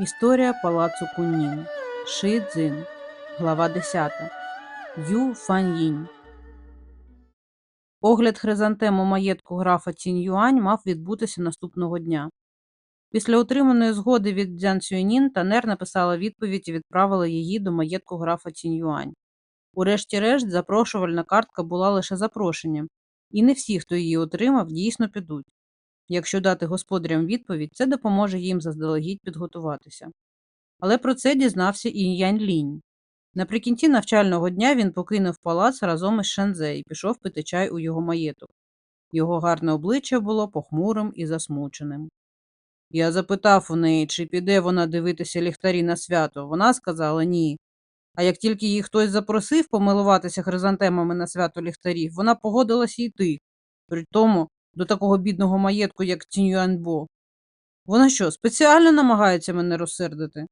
Історія палацу Куннін. Ши Цзин. Глава 10. Ю Фаньїнь. Огляд хризантем у маєтку графа Цінь-Юань мав відбутися наступного дня. Після отриманої згоди від Дзян Сюйнін Танер написала відповідь і відправила її до маєтку графа Цінь-Юань. Урешті-решт, запрошувальна картка була лише запрошенням, і не всі, хто її отримав, дійсно підуть. Якщо дати господарям відповідь, це допоможе їм заздалегідь підготуватися. Але про це дізнався і Янь Лінь. Наприкінці навчального дня він покинув палац разом із Шанзе і пішов пити чай у його маєток. Його гарне обличчя було похмурим і засмученим. Я запитав у неї, чи піде вона дивитися ліхтарі на свято. Вона сказала ні. А як тільки її хтось запросив помилуватися хризантемами на свято ліхтарів, вона погодилася йти. При тому до такого бідного маєтку, як Тіньюаньбо. Вона що, спеціально намагається мене розсердити?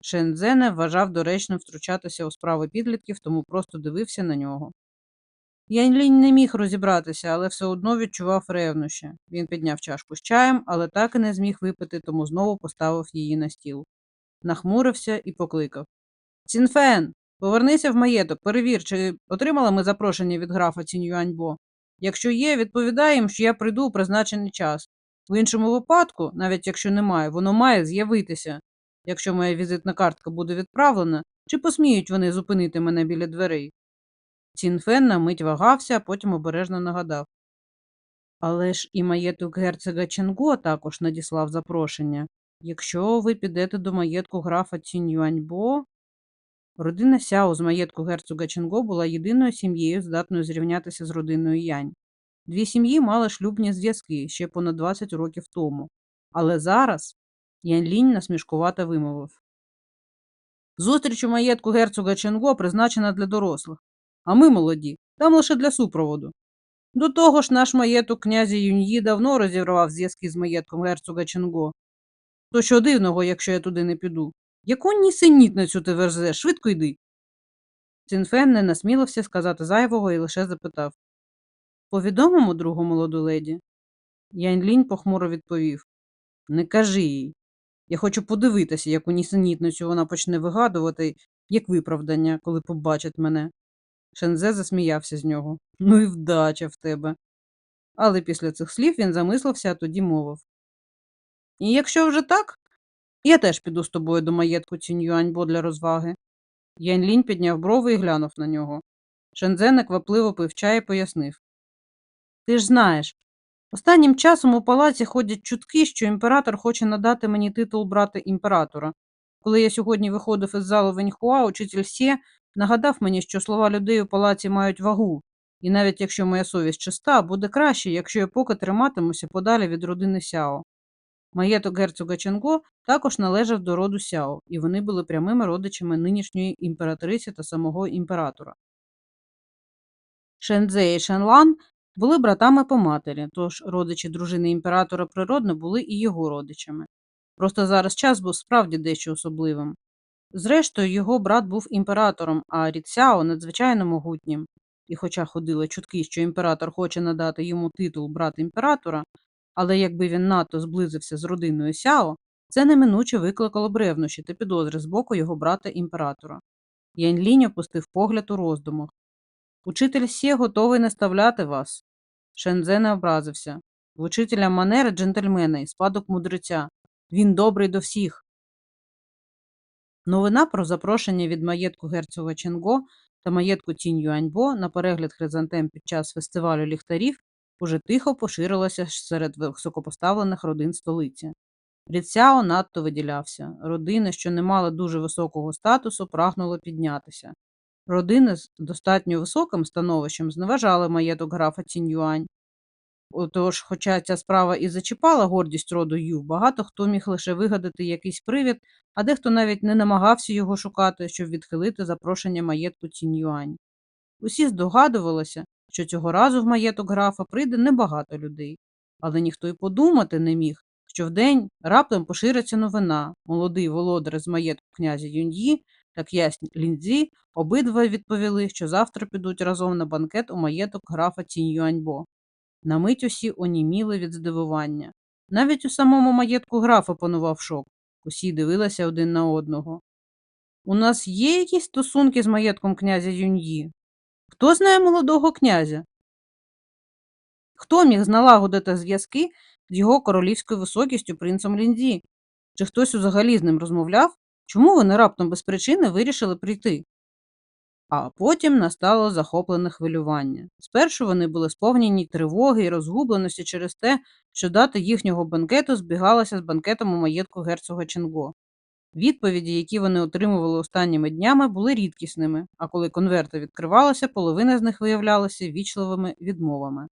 Шензене вважав доречним втручатися у справи підлітків, тому просто дивився на нього. Яньлінь не міг розібратися, але все одно відчував ревнощі. Він підняв чашку з чаєм, але так і не зміг випити, тому знову поставив її на стіл. Нахмурився і покликав Цінфен, повернися в маєток, перевір, чи отримали ми запрошення від графа Ціньюаньбо. Якщо є, відповідай їм, що я прийду у призначений час. В іншому випадку, навіть якщо немає, воно має з'явитися. Якщо моя візитна картка буде відправлена, чи посміють вони зупинити мене біля дверей? Цінфен на мить вагався, а потім обережно нагадав. Але ж і маєток герцога Ченго також надіслав запрошення. Якщо ви підете до маєтку графа Ціньюаньбо, Родина Сяо з маєтку герцога Ченго була єдиною сім'єю, здатною зрівнятися з родиною Янь. Дві сім'ї мали шлюбні зв'язки ще понад 20 років тому. Але зараз Янь Лінь насмішкувато вимовив. Зустріч у маєтку герцога Ченго призначена для дорослих, а ми молоді, там лише для супроводу. До того ж, наш маєток князя Юньї давно розірвав зв'язки з маєтком герцога Ченго. То що дивного, якщо я туди не піду? Яку нісенітницю ти верзеш? Швидко йди. Цінфен не насмілився сказати зайвого і лише запитав Повідомимо другу молоду леді. Яньлінь похмуро відповів Не кажи їй. Я хочу подивитися, яку нісенітницю вона почне вигадувати, як виправдання, коли побачить мене. Шензе засміявся з нього. Ну і вдача в тебе. Але після цих слів він замислився, а тоді мовив. І якщо вже так, я теж піду з тобою до маєтку Ціньюаньбо для розваги. Яньлінь підняв брови і глянув на нього. Шензе неквапливо пив чай і пояснив. Ти ж знаєш, останнім часом у палаці ходять чутки, що імператор хоче надати мені титул брата імператора. Коли я сьогодні виходив із залу Веньхуа, учитель Сє нагадав мені, що слова людей у палаці мають вагу, і навіть якщо моя совість чиста, буде краще, якщо я поки триматимуся подалі від родини Сяо. Маєток герцога Ченго також належав до роду Сяо, і вони були прямими родичами нинішньої імператриці та самого імператора. Шензе і Шенлан були братами по матері, тож родичі дружини імператора природно були і його родичами. Просто зараз час був справді дещо особливим. Зрештою, його брат був імператором, а рід Сяо надзвичайно могутнім. І хоча ходили чутки, що імператор хоче надати йому титул брат імператора, але якби він надто зблизився з родиною Сяо, це неминуче викликало б ревнощі та підозри з боку його брата імператора. Яньлінь опустив погляд у роздумах. Учитель Сє готовий наставляти вас. Шензе не образився. В учителя манери джентльмена і спадок мудреця. Він добрий до всіх. Новина про запрошення від маєтку герцога Ченго та маєтку Тінь Юаньбо на перегляд хризантем під час фестивалю ліхтарів уже тихо поширилася серед високопоставлених родин столиці. Ріцяо надто виділявся. Родини, що не мали дуже високого статусу, прагнули піднятися. Родини з достатньо високим становищем зневажали маєток графа Ціньюань. Отож, хоча ця справа і зачіпала гордість роду Ю, багато хто міг лише вигадати якийсь привід, а дехто навіть не намагався його шукати, щоб відхилити запрошення маєтку Ціньюань. Усі здогадувалися, що цього разу в маєток графа прийде небагато людей, але ніхто й подумати не міг, що вдень раптом пошириться новина. Молодий володар з маєтку князя Юньї та князь Ліндзі обидва відповіли, що завтра підуть разом на банкет у маєток графа Цінь-Юаньбо. На мить усі оніміли від здивування. Навіть у самому маєтку графа панував шок. Усі дивилися один на одного. У нас є якісь стосунки з маєтком князя Юньї? Хто знає молодого князя? Хто міг налагодити зв'язки з його королівською високістю принцем Лінді? Чи хтось взагалі з ним розмовляв? Чому вони раптом без причини вирішили прийти? А потім настало захоплене хвилювання. Спершу вони були сповнені тривоги і розгубленості через те, що дата їхнього банкету збігалася з банкетом у маєтку герцога Ченго. Відповіді, які вони отримували останніми днями, були рідкісними, а коли конверти відкривалися, половина з них виявлялася вічливими відмовами.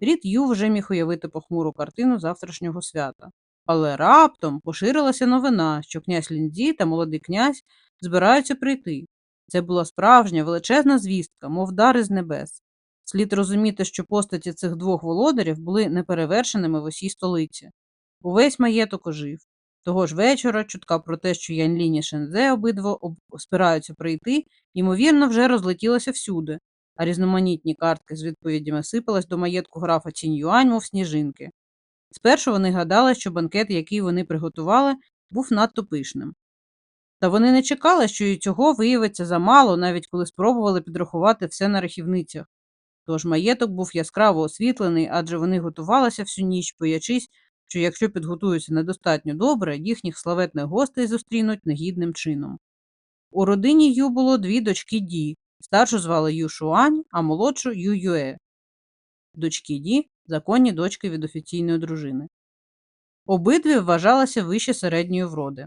Рід Ю вже міг уявити похмуру картину завтрашнього свята. Але раптом поширилася новина, що князь Лінді та молодий князь збираються прийти. Це була справжня величезна звістка, мов дар із небес. Слід розуміти, що постаті цих двох володарів були неперевершеними в усій столиці. Увесь маєток ожив. Того ж вечора чутка про те, що Янлінь і Шензе обидва об... спираються прийти, ймовірно, вже розлетілася всюди, а різноманітні картки з відповідями сипались до маєтку графа Цінь-Юань, мов сніжинки. Спершу вони гадали, що банкет, який вони приготували, був надто пишним. Та вони не чекали, що і цього виявиться замало, навіть коли спробували підрахувати все на рахівницях. Тож маєток був яскраво освітлений, адже вони готувалися всю ніч, боячись, що якщо підготуються недостатньо добре, їхніх славетних гостей зустрінуть негідним чином. У родині Ю було дві дочки Ді, старшу звали Ю Шуань, а молодшу Ю Юе. Дочки Ді законні дочки від офіційної дружини. Обидві вважалися вище середньої вроди.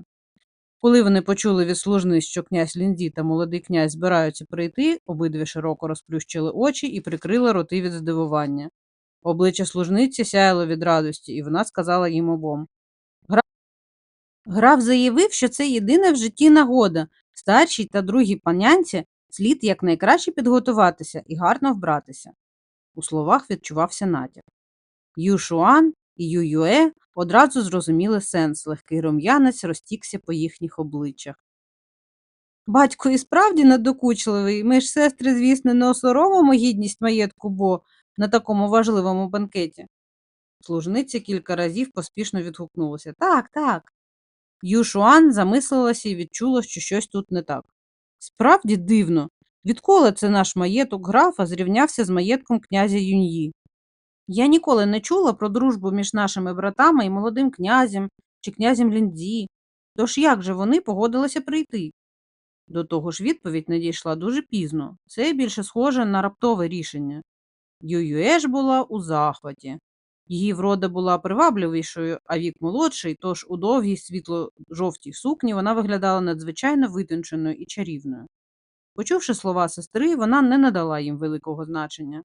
Коли вони почули від служниць, що князь Лінді та молодий князь збираються прийти, обидві широко розплющили очі і прикрили роти від здивування. Обличчя служниці сяяло від радості, і вона сказала їм обом. Граф, заявив, що це єдина в житті нагода. Старшій та другій панянці слід якнайкраще підготуватися і гарно вбратися. У словах відчувався натяк. Ю Шуан і Ю Юе одразу зрозуміли сенс, легкий рум'янець розтікся по їхніх обличчях. Батько і справді надокучливий. Ми ж, сестри, звісно, не осоромимо гідність маєтку, бо на такому важливому банкеті. Служниця кілька разів поспішно відгукнулася. Так, так. Юшуан замислилася і відчула, що щось тут не так. Справді дивно, відколи це наш маєток графа зрівнявся з маєтком князя Юньї. Я ніколи не чула про дружбу між нашими братами і молодим князем чи князем Лінді. Тож як же вони погодилися прийти? До того ж відповідь надійшла дуже пізно. Це більше схоже на раптове рішення. Ююе ж була у захваті. Її врода була привабливішою, а вік молодший, тож у довгій світло-жовтій сукні вона виглядала надзвичайно витонченою і чарівною. Почувши слова сестри, вона не надала їм великого значення.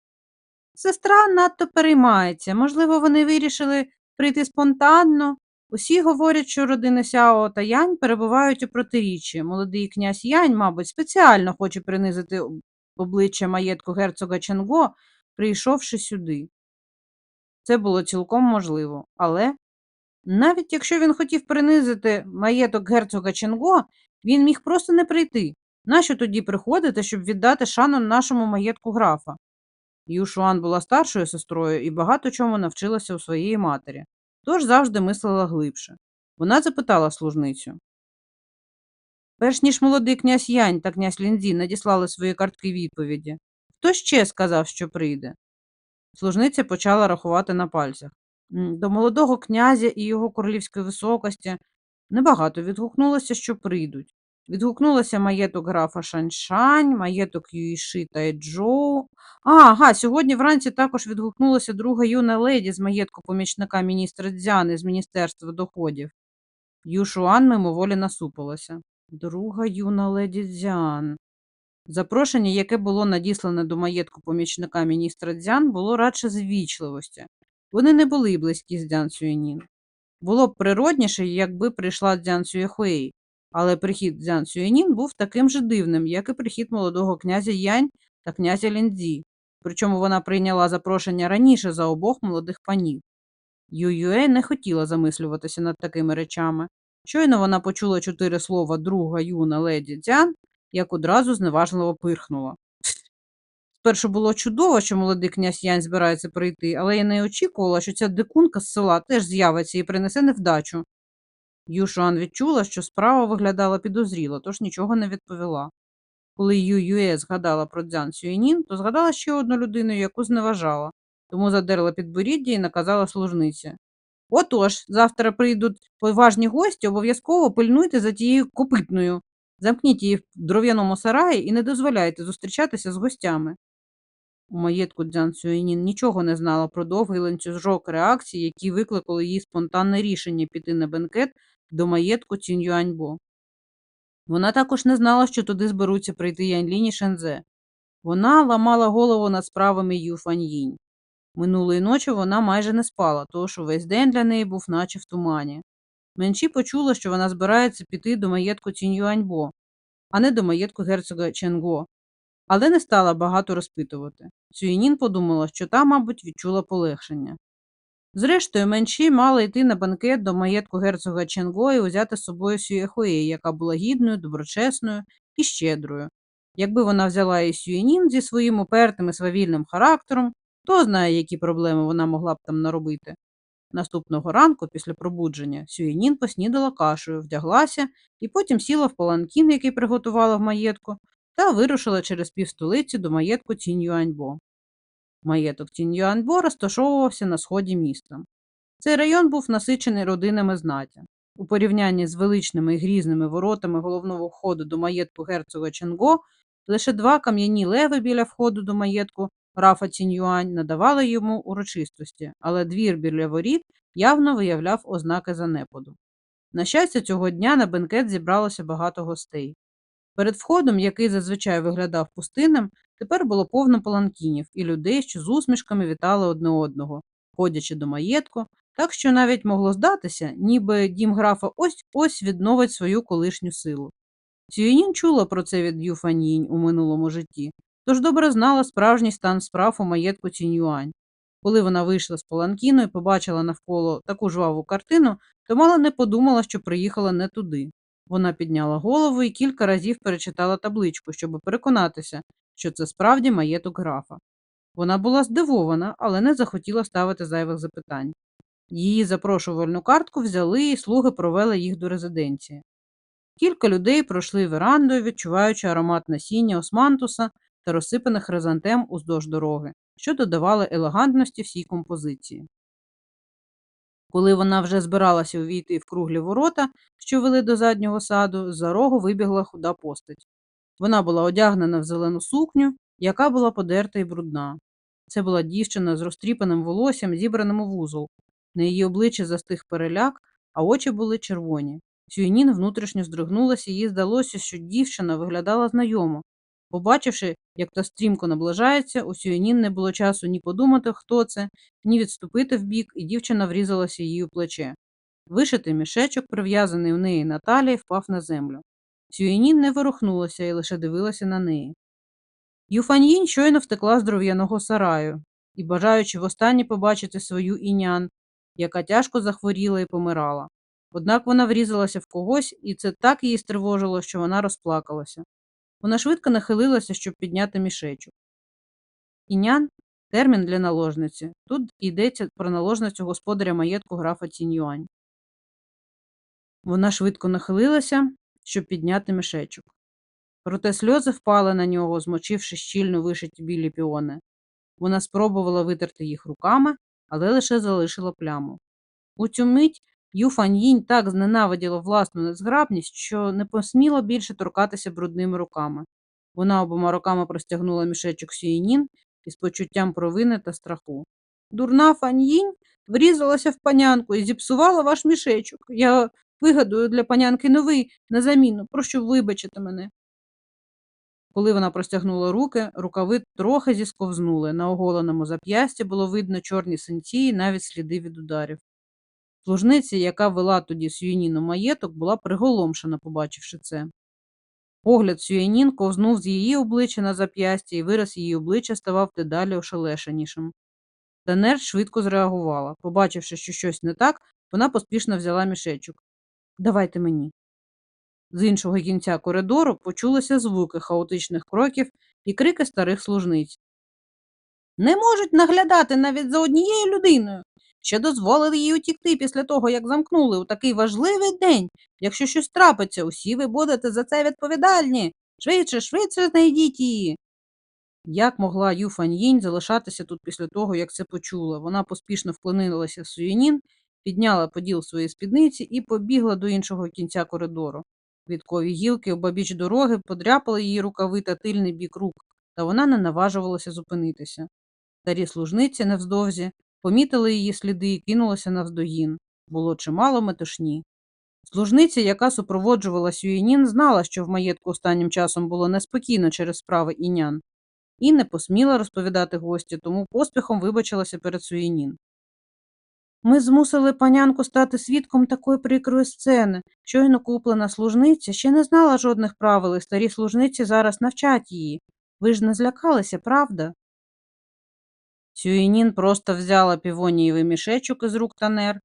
Сестра надто переймається, можливо, вони вирішили прийти спонтанно. Усі говорять, що родини Сяо та Янь перебувають у протиріччі. Молодий князь Янь, мабуть, спеціально хоче принизити обличчя маєтку герцога Ченго, прийшовши сюди. Це було цілком можливо, але навіть якщо він хотів принизити маєток герцога Ченго, він міг просто не прийти. Нащо тоді приходити, щоб віддати шану нашому маєтку графа? Юшуан була старшою сестрою і багато чому навчилася у своєї матері, тож завжди мислила глибше. Вона запитала служницю. Перш ніж молодий князь Янь та князь Лінзі надіслали свої картки відповіді, хто ще сказав, що прийде? Служниця почала рахувати на пальцях. До молодого князя і його королівської високості небагато відгукнулося, що прийдуть. Відгукнулося маєток графа Шаншань, маєток Юїши та Еджоу. Ага, сьогодні вранці також відгукнулася друга юна леді з маєтку помічника міністра Дзяни з Міністерства доходів. Юшуан мимоволі насупилася. Друга юна леді Дзян. Запрошення, яке було надіслане до маєтку помічника міністра Дзян, було радше з ввічливості. Вони не були близькі з Дзян Сюєнін. Було б природніше, якби прийшла Дзян Сюєхуей, але прихід Дзян Сюєнін був таким же дивним, як і прихід молодого князя Янь та князя Ліндзі, причому вона прийняла запрошення раніше за обох молодих панів. Ююе не хотіла замислюватися над такими речами. Щойно вона почула чотири слова друга юна леді Дзян, як одразу зневажливо пирхнула. Спершу було чудово, що молодий князь Янь збирається прийти, але я не очікувала, що ця дикунка з села теж з'явиться і принесе невдачу. Юшуан відчула, що справа виглядала підозріло, тож нічого не відповіла. Коли Ю Юе згадала про Дзян Сюєнін, то згадала ще одну людину, яку зневажала, тому задерла підборіддя і наказала служниці. Отож, завтра прийдуть поважні гості, обов'язково пильнуйте за тією копитною. Замкніть її в дров'яному сараї і не дозволяйте зустрічатися з гостями. У маєтку Дзян Сюєнін нічого не знала про довгий ланцюжок реакцій, які викликали її спонтанне рішення піти на бенкет до маєтку Цінь-Юаньбо. Вона також не знала, що туди зберуться прийти Яньлінь і Шензе. Вона ламала голову над справами Ю Фаньїнь. Минулої ночі вона майже не спала, тож увесь день для неї був наче в тумані. Менші почула, що вона збирається піти до маєтку Цінь-Юаньбо, а не до маєтку герцога Ченго, але не стала багато розпитувати. Цюєнін подумала, що та, мабуть, відчула полегшення. Зрештою, менші мала йти на банкет до маєтку герцога Ченго і узяти з собою Сюєхує, яка була гідною, доброчесною і щедрою. Якби вона взяла і Сюєнін зі своїм упертим і свавільним характером, хто знає, які проблеми вона могла б там наробити. Наступного ранку, після пробудження, Сюєнін поснідала кашею, вдяглася і потім сіла в паланкін, який приготувала в маєтку, та вирушила через півстолиці до маєтку Цінь-Юаньбо. Маєток Цінь-Юаньбо розташовувався на сході міста. Цей район був насичений родинами знаття. У порівнянні з величними і грізними воротами головного входу до маєтку герцога Ченго, лише два кам'яні леви біля входу до маєтку Рафа Цінь-Юань надавали йому урочистості, але двір біля воріт явно виявляв ознаки занепаду. На щастя, цього дня на бенкет зібралося багато гостей. Перед входом, який зазвичай виглядав пустинним, тепер було повно паланкінів і людей, що з усмішками вітали одне одного, ходячи до маєтку, так що навіть могло здатися, ніби дім графа ось ось відновить свою колишню силу. Цюєнін чула про це від Юфанінь у минулому житті, тож добре знала справжній стан справ у маєтку Цінюань. Коли вона вийшла з паланкіну і побачила навколо таку жваву картину, то мало не подумала, що приїхала не туди. Вона підняла голову і кілька разів перечитала табличку, щоб переконатися, що це справді маєток графа. Вона була здивована, але не захотіла ставити зайвих запитань. Її запрошувальну картку взяли і слуги провели їх до резиденції. Кілька людей пройшли верандою, відчуваючи аромат насіння османтуса та розсипаних хризантем уздовж дороги, що додавали елегантності всій композиції. Коли вона вже збиралася увійти в круглі ворота, що вели до заднього саду, з-за рогу вибігла худа постать. Вона була одягнена в зелену сукню, яка була подерта і брудна. Це була дівчина з розтріпаним волоссям, зібраним у вузол. На її обличчі застиг переляк, а очі були червоні. Сюєнін внутрішньо здригнулася, їй здалося, що дівчина виглядала знайомо. Побачивши, як та стрімко наближається, у Сюєнін не було часу ні подумати, хто це, ні відступити вбік, і дівчина врізалася їй у плече. Вишитий мішечок, прив'язаний у неї на талії, впав на землю. Сюєнін не ворухнулася і лише дивилася на неї. Юфаньїн щойно втекла з дров'яного сараю і, бажаючи востаннє побачити свою інян, яка тяжко захворіла і помирала. Однак вона врізалася в когось, і це так її стривожило, що вона розплакалася. Вона швидко нахилилася, щоб підняти мішечок. Інян термін для наложниці. Тут йдеться про наложницю господаря маєтку графа Ціньюань. Вона швидко нахилилася, щоб підняти мішечок. Проте сльози впали на нього, змочивши щільно вишиті білі піони. Вона спробувала витерти їх руками, але лише залишила пляму. У цю мить Ю Фаньїнь так зненавиділа власну незграбність, що не посміла більше торкатися брудними руками. Вона обома руками простягнула мішечок Сюєнін із почуттям провини та страху. Дурна Фаньїнь врізалася в панянку і зіпсувала ваш мішечок. Я вигадую для панянки новий на заміну, прошу вибачити мене. Коли вона простягнула руки, рукави трохи зісковзнули. На оголеному зап'ясті було видно чорні синці і навіть сліди від ударів. Служниця, яка вела тоді Сюєніну маєток, була приголомшена, побачивши це. Погляд Сюєнін ковзнув з її обличчя на зап'ясті, і вираз її обличчя ставав дедалі ошелешенішим. Танер швидко зреагувала. Побачивши, що щось не так, вона поспішно взяла мішечок. Давайте мені. З іншого кінця коридору почулися звуки хаотичних кроків і крики старих служниць. Не можуть наглядати навіть за однією людиною. Ще дозволили їй утікти після того, як замкнули у такий важливий день. Якщо щось трапиться, усі ви будете за це відповідальні. Швидше, швидше знайдіть її. Як могла Ю Фаньїнь залишатися тут після того, як це почула? Вона поспішно вклонилася в Суєнін, підняла поділ своєї спідниці і побігла до іншого кінця коридору. Квіткові гілки обабіч дороги подряпали її рукави та тильний бік рук, та вона не наважувалася зупинитися. Старі служниці невздовзі помітили її сліди і кинулися навздогін. Було чимало метушні. Служниця, яка супроводжувала Сюєнін, знала, що в маєтку останнім часом було неспокійно через справи інян, і не посміла розповідати гості, тому поспіхом вибачилася перед Суєнін. Ми змусили панянку стати свідком такої прикрої сцени. Щойно куплена служниця ще не знала жодних правил, і старі служниці зараз навчать її. Ви ж не злякалися, правда? Сюєнін просто взяла півонієвий мішечок із рук танер.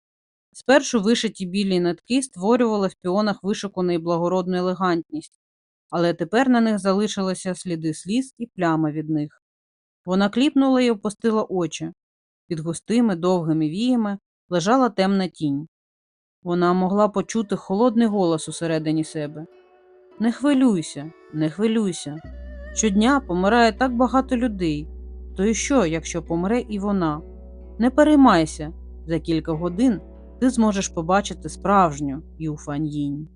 Спершу вишиті білі нитки створювали в піонах вишукану і благородну елегантність, але тепер на них залишилися сліди сліз і плями від них. Вона кліпнула і опустила очі. Під густими довгими віями лежала темна тінь. Вона могла почути холодний голос усередині себе. Не хвилюйся, не хвилюйся. Щодня помирає так багато людей. То і що, якщо помре і вона? Не переймайся, за кілька годин ти зможеш побачити справжню Юфаньїнь.